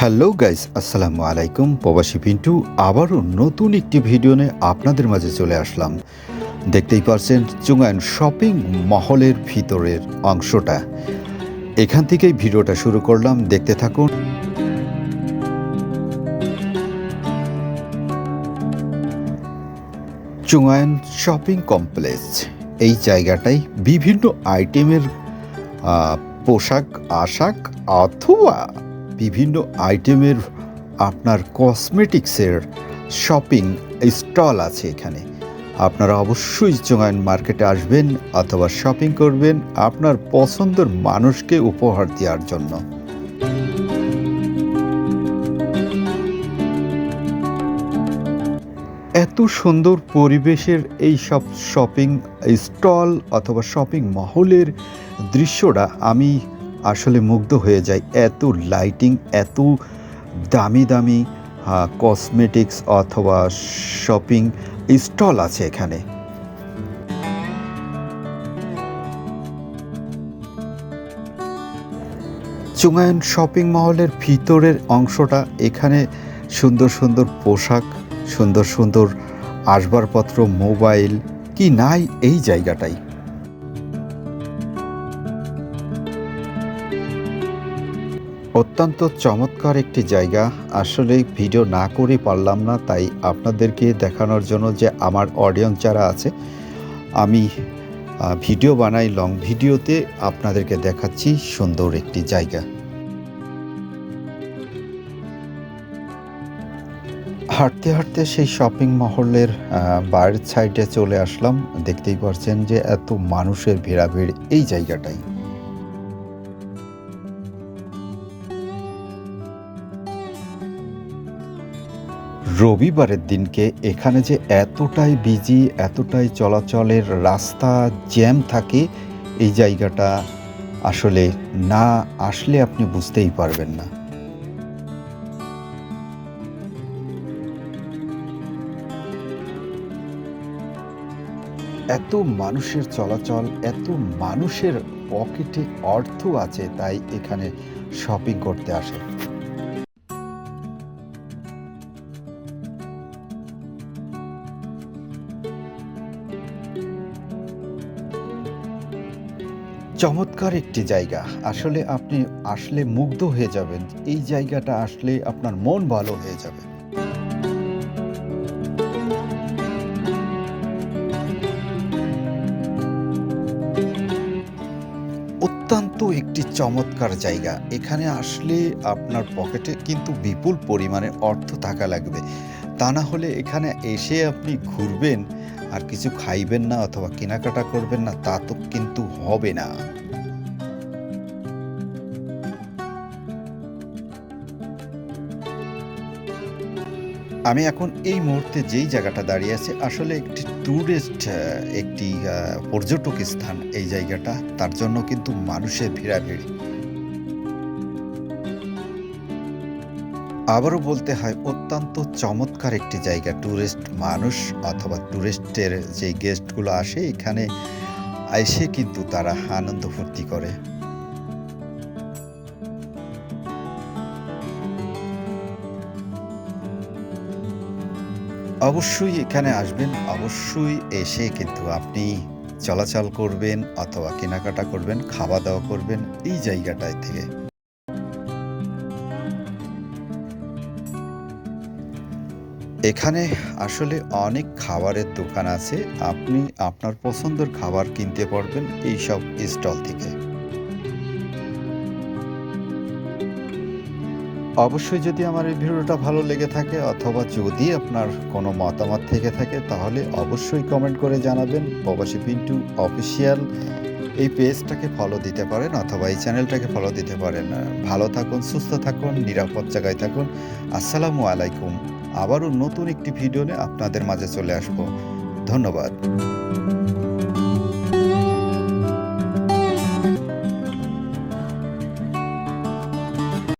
Hello guys, আসসালামু আলাইকুম। প্রবাসী পিন্টু, আবারও নতুন একটি ভিডিও নিয়ে আপনাদের মাঝে চলে আসলাম। দেখতেই পারছেন চুঙ্গায়ন শপিং মহলের ভিতরের অংশটা। এখান থেকেই ভিডিওটা শুরু করলাম, দেখতে থাকুন। চুঙ্গায়ন শপিং কমপ্লেক্স, এই জায়গাটায় বিভিন্ন আইটেমের পোশাক, আশাক, অথবা বিভিন্ন আইটেমের আপনার কসমেটিক্সের শপিং স্টল আছে এখানে। আপনারা অবশ্যই চোঙায়ন মার্কেটে আসবেন অথবা শপিং করবেন আপনার পছন্দের মানুষকে উপহার দেওয়ার জন্য। এত সুন্দর পরিবেশের এই সব শপিং স্টল অথবা শপিং মহলের দৃশ্যটা আমি আসলে মুগ্ধ হয়ে যাই এত লাইটিং এত দামি দামি কসমেটিক্স অথবা শপিং স্টল আছে এখানে। চুঙ্গায়ন শপিং মহলের ভিতরের অংশটা এখানে সুন্দর সুন্দর পোশাক, সুন্দর সুন্দর আসবাবপত্র, মোবাইল, কি নাই এই জায়গাটাই। অত্যন্ত চমৎকার একটি জায়গা। আসলে ভিডিও না করে পারলাম না, তাই আপনাদেরকে দেখানোর জন্য যে আমার অডিয়েন্স যারা আছে, আমি ভিডিও বানাই লং ভিডিওতে আপনাদেরকে দেখাচ্ছি সুন্দর একটি জায়গা। হাঁটতে হাঁটতে সেই শপিং মহলের বাইরের সাইডে চলে আসলাম। দেখতেই পারছেন যে এত মানুষের ভিড়াভিড় এই জায়গাটাই। রবিবারের দিনকে এখানে যে এতটাই বিজি, এতটাই চলাচলের রাস্তা জ্যাম থাকে, এই জায়গাটা আসলে না আসলে আপনি বুঝতেই পারবেন না। এত মানুষের চলাচল, এত মানুষের পকেটে অর্থ আছে, তাই এখানে শপিং করতে আসে। চমৎকার একটি জায়গা। আসলে আপনি আসলে মুগ্ধ হয়ে যাবেন। এই জায়গাটা আসলে আপনার মন ভালো হয়ে যাবে। অত্যন্ত একটি চমৎকার জায়গা। এখানে আসলে আপনার পকেটে কিন্তু বিপুল পরিমাণে অর্থ থাকা লাগবে। তা না হলে এখানে এসে আপনি ঘুরবেন, আর কিছু খাইবেন না অথবা কেনাকাটা করবেন না, তা তো কিন্তু হবে না। আমি এখন এই মুহূর্তে যেই জায়গাটা দাঁড়িয়ে আছে, আসলে একটি ট্যুরিস্ট একটি পর্যটক স্থান এই জায়গাটা, তার জন্য কিন্তু মানুষের ভিড়াভিড়ি। আবারও বলতে হয়, অত্যন্ত চমৎকার একটি জায়গা। ট্যুরিস্ট মানুষ অথবা ট্যুরিস্টের যে গেস্টগুলো আসে, এখানে এসে কিন্তু তারা আনন্দ ফুর্তি করে। অবশ্যই এখানে আসবেন, অবশ্যই এসে কিন্তু আপনি চলাচল করবেন অথবা কেনাকাটা করবেন খাওয়া দাওয়া করবেন, এই জায়গাটায় থেকে। এখানে আসলে অনেক খাবারের দোকান আছে। আপনি আপনার পছন্দের খাবার কিনতে পারবেন এই সব স্টল থেকে। অবশ্যই যদি আমার এই ভিডিওটা ভালো লেগে থাকে অথবা যদি আপনার কোনো মতামত থেকে থাকে, তাহলে অবশ্যই কমেন্ট করে জানাবেন। প্রবাসী পিন্টু অফিসিয়াল এই পেজটাকে ফলো দিতে পারেন অথবা এই চ্যানেলটাকে ফলো দিতে পারেন। ভালো থাকুন, সুস্থ থাকুন, নিরাপদ জায়গায় থাকুন। আসসালামু আলাইকুম। আবারও নতুন একটি ভিডিও নিয়ে আপনাদের মাঝে চলে আসব। ধন্যবাদ।